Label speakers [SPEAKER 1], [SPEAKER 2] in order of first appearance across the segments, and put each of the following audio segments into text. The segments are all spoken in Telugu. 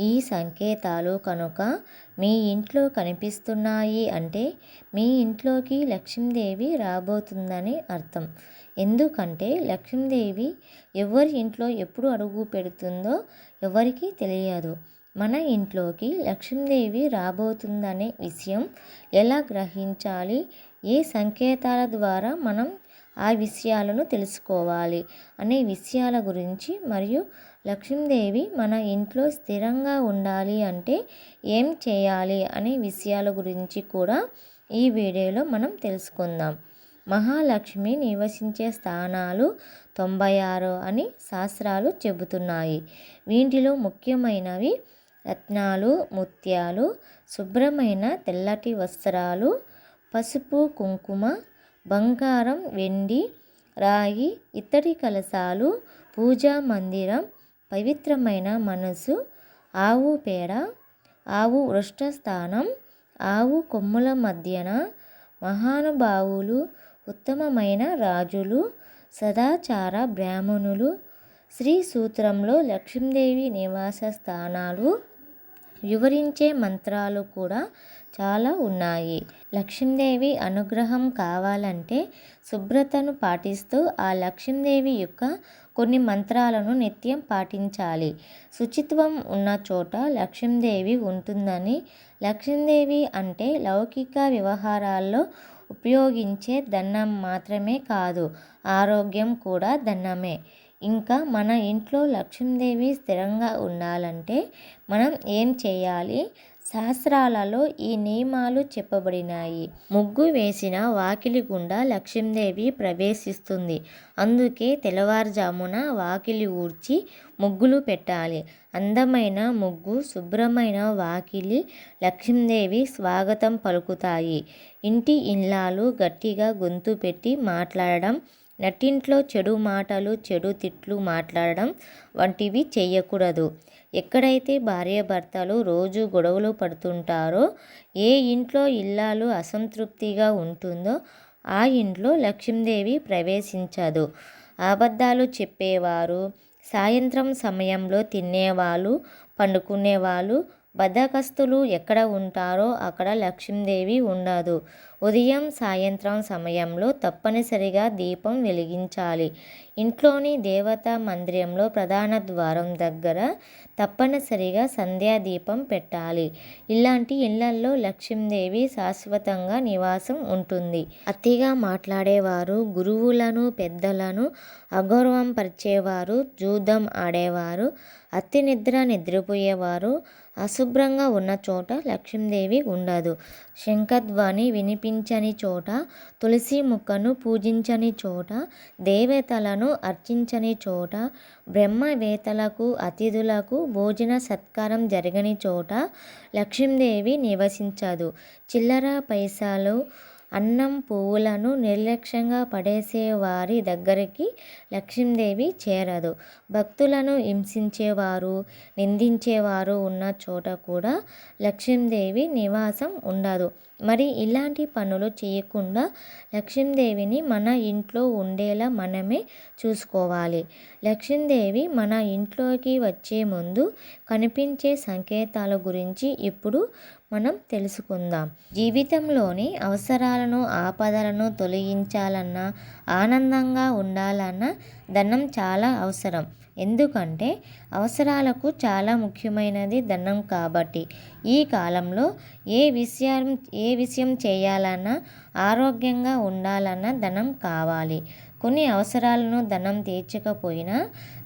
[SPEAKER 1] ఈ సంకేతాలు కనుక మీ ఇంట్లో కనిపిస్తున్నాయి అంటే మీ ఇంట్లోకి లక్ష్మీదేవి రాబోతుందని అర్థం. ఎందుకంటే లక్ష్మీదేవి ఎవరి ఇంట్లో ఎప్పుడు అడుగు పెడుతుందో ఎవరికి తెలియదు. మన ఇంట్లోకి లక్ష్మీదేవి రాబోతుందనే విషయం ఎలా గ్రహించాలి? ఏ సంకేతాల ద్వారా మనం ఆ విషయాలను తెలుసుకోవాలి అనే విషయాల గురించి మరియు లక్ష్మీదేవి మన ఇంట్లో స్థిరంగా ఉండాలి అంటే ఏం చేయాలి అనే విషయాల గురించి కూడా ఈ వీడియోలో మనం తెలుసుకుందాం. మహాలక్ష్మి నివసించే స్థానాలు తొంభై ఆరు అని శాస్త్రాలు చెబుతున్నాయి. వీటిలో ముఖ్యమైనవి రత్నాలు ముత్యాలు శుభ్రమైన తెల్లటి వస్త్రాలు పసుపు కుంకుమ బంగారం వెండి రాగి ఇత్తడి కలశాలు పూజా మందిరం పవిత్రమైన మనసు ఆవు పేడ ఆవు వృష్టస్థానం ఆవు కొమ్ముల మధ్యన మహానుభావులు ఉత్తమమైన రాజులు సదాచార బ్రాహ్మణులు శ్రీ సూత్రంలో లక్ష్మీదేవి నివాస స్థానాలు వివరించే మంత్రాలు కూడా చాలా ఉన్నాయి. లక్ష్మీదేవి అనుగ్రహం కావాలంటే శుభ్రతను పాటిస్తూ ఆ లక్ష్మీదేవి యొక్క కొన్ని మంత్రాలను నిత్యం పాటించాలి. శుచిత్వం ఉన్న చోట లక్ష్మీదేవి ఉంటుందని లక్ష్మీదేవి అంటే లౌకిక వ్యవహారాల్లో ఉపయోగించే దండం మాత్రమే కాదు ఆరోగ్యం కూడా దండమే ఇంకా మన ఇంట్లో లక్ష్మీదేవి స్థిరంగా ఉండాలంటే మనం ఏం చేయాలి? శాస్త్రాలలో ఈ నియమాలు చెప్పబడినాయి. ముగ్గు వేసిన వాకిలి గుండా లక్ష్మీదేవి ప్రవేశిస్తుంది. అందుకే తెల్లవారుజామున వాకిలి ఊడ్చి ముగ్గులు పెట్టాలి. అందమైన ముగ్గు శుభ్రమైన వాకిలి లక్ష్మీదేవి స్వాగతం పలుకుతాయి. ఇంటి ఇల్లాలు గట్టిగా గొంతు పెట్టి మాట్లాడడం నట్టింట్లో చెడు మాటలు చెడు తిట్లు మాట్లాడడం వంటివి చేయకూడదు ఎక్కడైతే భార్యాభర్తలు రోజు గొడవలు పడుతుంటారో ఏ ఇంట్లో ఇల్లాలు అసంతృప్తిగా ఉంటుందో ఆ ఇంట్లో లక్ష్మీదేవి ప్రవేశించదు. అబద్ధాలు చెప్పేవారు సాయంత్రం సమయంలో తినేవాళ్ళు పండుకునేవాళ్ళు బద్దకస్తులు ఎక్కడ ఉంటారో అక్కడ లక్ష్మీదేవి ఉండదు. ఉదయం సాయంత్రం సమయంలో తప్పనిసరిగా దీపం వెలిగించాలి. ఇంట్లోని దేవతా మందిరంలో ప్రధాన ద్వారం దగ్గర తప్పనిసరిగా సంధ్యాదీపం పెట్టాలి. ఇలాంటి ఇళ్ళల్లో లక్ష్మీదేవి శాశ్వతంగా నివాసం ఉంటుంది. అతిగా మాట్లాడేవారు గురువులను పెద్దలను అగౌరవం పరిచేవారు జూదం ఆడేవారు అతి నిద్ర నిద్రపోయేవారు అశుభ్రంగా ఉన్న చోట లక్ష్మీదేవి ఉండదు. శంఖధ్వని వినిపించని చోట తులసి ముక్కను పూజించని చోట దేవతలను అర్చించని చోట బ్రహ్మవేతలకు అతిథులకు భోజన సత్కారం జరగని చోట లక్ష్మీదేవి నివసించదు. చిల్లర పైసలు అన్నం పువ్వులను నిర్లక్ష్యంగా పడేసే వారి దగ్గరికి లక్ష్మీదేవి చేరదు. భక్తులను హింసించేవారు నిందించేవారు ఉన్న చోట కూడా లక్ష్మీదేవి నివాసం ఉండదు. మరి ఇలాంటి పనులు చేయకుండా లక్ష్మీదేవిని మన ఇంట్లో ఉండేలా మనమే చూసుకోవాలి. లక్ష్మీదేవి మన ఇంట్లోకి వచ్చే ముందు కనిపించే సంకేతాల గురించి ఇప్పుడు మనం తెలుసుకుందాం. జీవితంలోని అవసరాలను ఆపదలను తొలగించాలన్నా ఆనందంగా ఉండాలన్నా ధనం చాలా అవసరం. ఎందుకంటే అవసరాలకు చాలా ముఖ్యమైనది ధనం కాబట్టి. ఈ కాలంలో ఏ విషయం ఏ విషయం చేయాలన్నా ఆరోగ్యంగా ఉండాలన్నా ధనం కావాలి. కొన్ని అవసరాలను ధనం తీర్చకపోయినా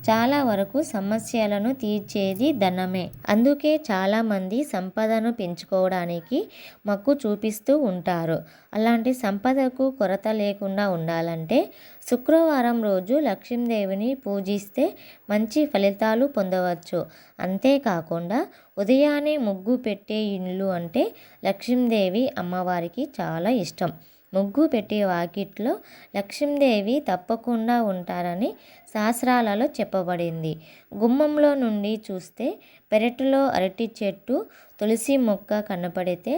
[SPEAKER 1] చాలా వరకు సమస్యలను తీర్చేది ధనమే. అందుకే చాలామంది సంపదను పెంచుకోవడానికి మక్కు చూపిస్తూ ఉంటారు. అలాంటి సంపదకు కొరత లేకుండా ఉండాలంటే శుక్రవారం రోజు లక్ష్మీదేవిని పూజిస్తే మంచి ఫలితాలు పొందవచ్చు. అంతేకాకుండా ఉదయాన్నే ముగ్గు పెట్టే ఇల్లు అంటే లక్ష్మీదేవి అమ్మవారికి చాలా ఇష్టం. ముగ్గు పెట్టే వాకిట్లో లక్ష్మీదేవి తప్పకుండా ఉంటారని శాస్త్రాలలో చెప్పబడింది. గుమ్మంలో నుండి చూస్తే పెరటిలో అరటి చెట్టు తులసి మొక్క కనపడితే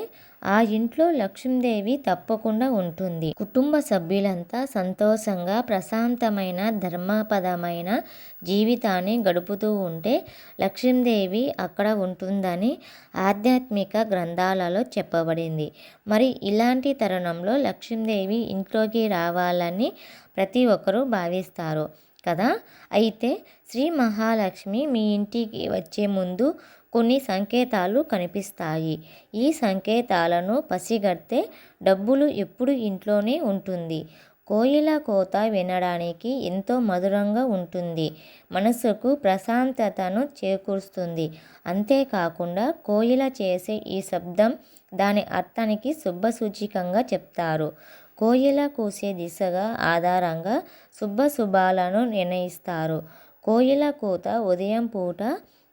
[SPEAKER 1] ఆ ఇంట్లో లక్ష్మీదేవి తప్పకుండా ఉంటుంది. కుటుంబ సభ్యులంతా సంతోషంగా ప్రశాంతమైన ధర్మపదమైన జీవితాన్ని గడుపుతూ ఉంటే లక్ష్మీదేవి అక్కడ ఉంటుందని ఆధ్యాత్మిక గ్రంథాలలో చెప్పబడింది. మరి ఇలాంటి తరుణంలో లక్ష్మీదేవి ఇంట్లోకి రావాలని ప్రతి ఒక్కరూ భావిస్తారు కదా? అయితే శ్రీ మహాలక్ష్మి మీ ఇంటికి వచ్చే ముందు కొన్ని సంకేతాలు కనిపిస్తాయి. ఈ సంకేతాలను పసిగడితే డబ్బులు ఎప్పుడు ఇంట్లోనే ఉంటుంది. కోయిల కోత వినడానికి ఎంతో మధురంగా ఉంటుంది. మనసుకు ప్రశాంతతను చేకూరుస్తుంది. అంతేకాకుండా కోయిల చేసే ఈ శబ్దం దాని అర్థానికి శుభసూచికంగా చెప్తారు. కోయిల కూసే దిశగా ఆధారంగా శుభాలను నిర్ణయిస్తారు. కోయిల కూత ఉదయం పూట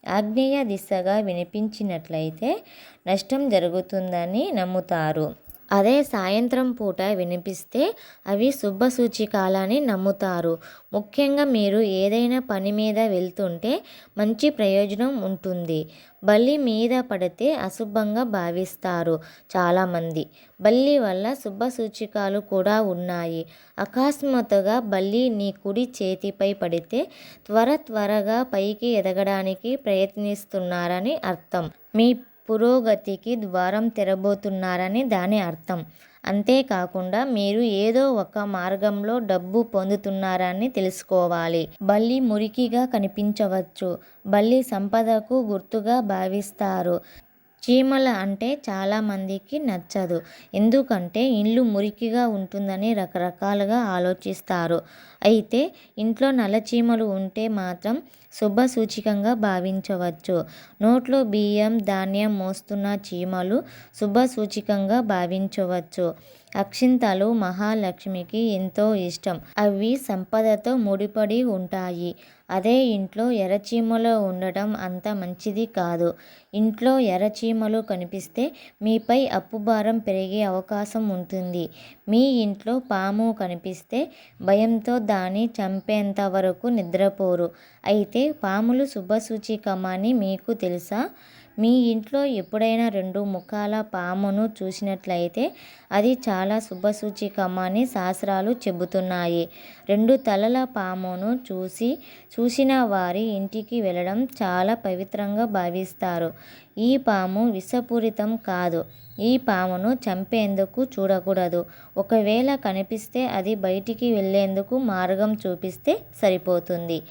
[SPEAKER 1] ఆగ్నేయ దిశగా వినిపించినట్లయితే నష్టం జరుగుతుందని నమ్ముతారు. అదే సాయంత్రం పూట వినిపిస్తే అవి శుభ సూచికాలని నమ్ముతారు. ముఖ్యంగా మీరు ఏదైనా పని మీద వెళ్తుంటే మంచి ప్రయోజనం ఉంటుంది. బల్లి మీద పడితే అశుభంగా భావిస్తారు చాలామంది. బల్లి వల్ల శుభ సూచికాలు కూడా ఉన్నాయి. అకస్మాత్తుగా బల్లి నీ కుడి చేతిపై పడితే త్వర త్వరగా పైకి ఎదగడానికి ప్రయత్నిస్తున్నారని అర్థం. మీ పురోగతికి ద్వారం తెరబోతున్నారని దాని అర్థం. అంతేకాకుండా మీరు ఏదో ఒక మార్గంలో డబ్బు పొందుతున్నారని తెలుసుకోవాలి. బల్లి మురికిగా కనిపించవచ్చు. బల్లి సంపదకు గుర్తుగా భావిస్తారు. చీమల అంటే చాలామందికి నచ్చదు. ఎందుకంటే ఇల్లు మురికిగా ఉంటుందని రకరకాలుగా ఆలోచిస్తారు. అయితే ఇంట్లో నల్ల చీమలు ఉంటే మాత్రం శుభ సూచికంగా భావించవచ్చు. నోట్లో బియ్యం ధాన్యం మోస్తున్న చీమలు శుభ సూచికంగా భావించవచ్చు. అక్షింతలు మహాలక్ష్మికి ఎంతో ఇష్టం. అవి సంపదతో ముడిపడి ఉంటాయి. అదే ఇంట్లో ఎర్రచీమలు ఉండటం అంత మంచిది కాదు. ఇంట్లో ఎర్రచీమలు కనిపిస్తే మీపై అప్పుభారం పెరిగే అవకాశం ఉంటుంది. మీ ఇంట్లో పాము కనిపిస్తే భయంతో దాన్ని చంపేంత వరకు నిద్రపోరు. అయితే పాములు శుభసూచికమని మీకు తెలుసా? మీ ఇంట్లో ఎప్పుడైనా రెండు ముఖాల పామును చూసినట్లయితే అది చాలా శుభసూచికమని శాస్త్రాలు చెబుతున్నాయి. రెండు తలల పామును చూసి చూసిన వారి ఇంటికి వెళ్ళడం చాలా పవిత్రంగా భావిస్తారు. ఈ పాము విషపూరితం కాదు. ఈ పామును చంపేందుకు చూడకూడదు. ఒకవేళ కనిపిస్తే అది బయటికి వెళ్ళేందుకు మార్గం చూపిస్తే సరిపోతుంది.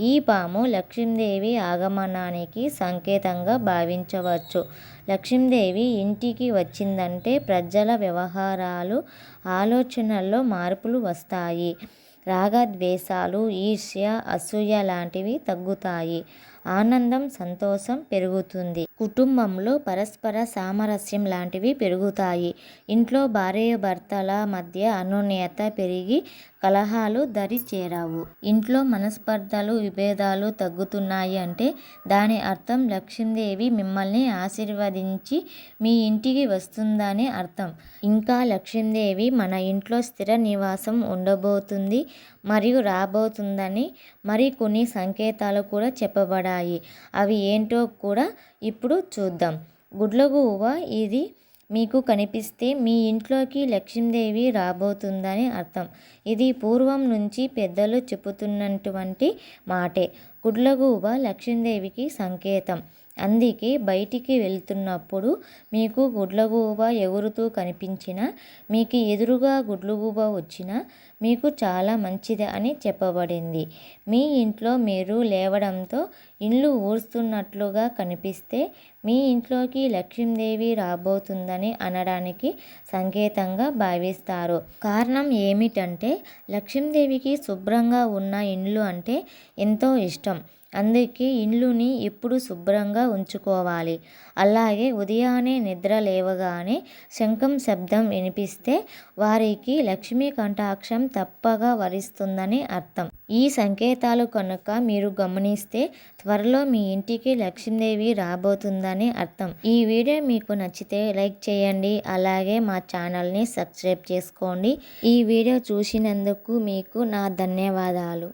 [SPEAKER 1] ఈ పాము లక్ష్మీదేవి ఆగమనానికి సంకేతంగా భావించవచ్చు. లక్ష్మీదేవి ఇంటికి వచ్చిందంటే ప్రజల వ్యవహారాలు ఆలోచనల్లో మార్పులు వస్తాయి. రాగద్వేషాలు ఈర్ష్య అసూయ లాంటివి తగ్గుతాయి. ఆనందం సంతోషం పెరుగుతుంది. కుటుంబంలో పరస్పర సామరస్యం లాంటివి పెరుగుతాయి. ఇంట్లో భార్య భర్తల మధ్య అనున్యత పెరిగి కలహాలు దరి చేరావు. ఇంట్లో మనస్పర్ధలు విభేదాలు తగ్గుతున్నాయి అంటే దాని అర్థం లక్ష్మీదేవి మిమ్మల్ని ఆశీర్వదించి మీ ఇంటికి వస్తుందని అర్థం. ఇంకా లక్ష్మీదేవి మన ఇంట్లో స్థిర నివాసం ఉండబోతుంది. మరియు రాబోతుందని మరి కొన్ని సంకేతాలు కూడా చెప్పబడాయి. అవి ఏంటో కూడా ఇప్పుడు చూద్దాం. గుడ్లగూవ ఇది మీకు కనిపిస్తే మీ ఇంట్లోకి లక్ష్మీదేవి రాబోతుందని అర్థం. ఇది పూర్వం నుంచి పెద్దలు చెబుతున్నటువంటి మాటే. గుడ్లగూబ లక్ష్మీదేవికి సంకేతం. అందుకే బయటికి వెళ్తున్నప్పుడు మీకు గుడ్లగూబ ఎగురుతూ కనిపించినా మీకు ఎదురుగా గుడ్లగూబ వచ్చినా మీకు చాలా మంచిది అని చెప్పబడింది. మీ ఇంట్లో మీరు లేవడంతో ఇండ్లు ఊరుస్తున్నట్లుగా కనిపిస్తే మీ ఇంట్లోకి లక్ష్మీదేవి రాబోతుందని అనడానికి సంకేతంగా భావిస్తారు. కారణం ఏమిటంటే లక్ష్మీదేవికి శుభ్రంగా ఉన్న ఇండ్లు అంటే ఎంతో ఇష్టం. అందుకే ఇండ్లుని ఎప్పుడు శుభ్రంగా ఉంచుకోవాలి. అలాగే ఉదయాన్నే నిద్ర లేవగానే శంఖం శబ్దం వినిపిస్తే వారికి లక్ష్మీ కంటాక్షం తప్పగా వరిస్తుందని అర్థం. ఈ సంకేతాలు కనుక మీరు గమనిస్తే త్వరలో మీ ఇంటికి లక్ష్మీదేవి రాబోతుందని అర్థం. ఈ వీడియో మీకు నచ్చితే లైక్ చేయండి అలాగే మా ఛానల్ని సబ్స్క్రైబ్ చేసుకోండి. ఈ వీడియో చూసినందుకు మీకు నా ధన్యవాదాలు.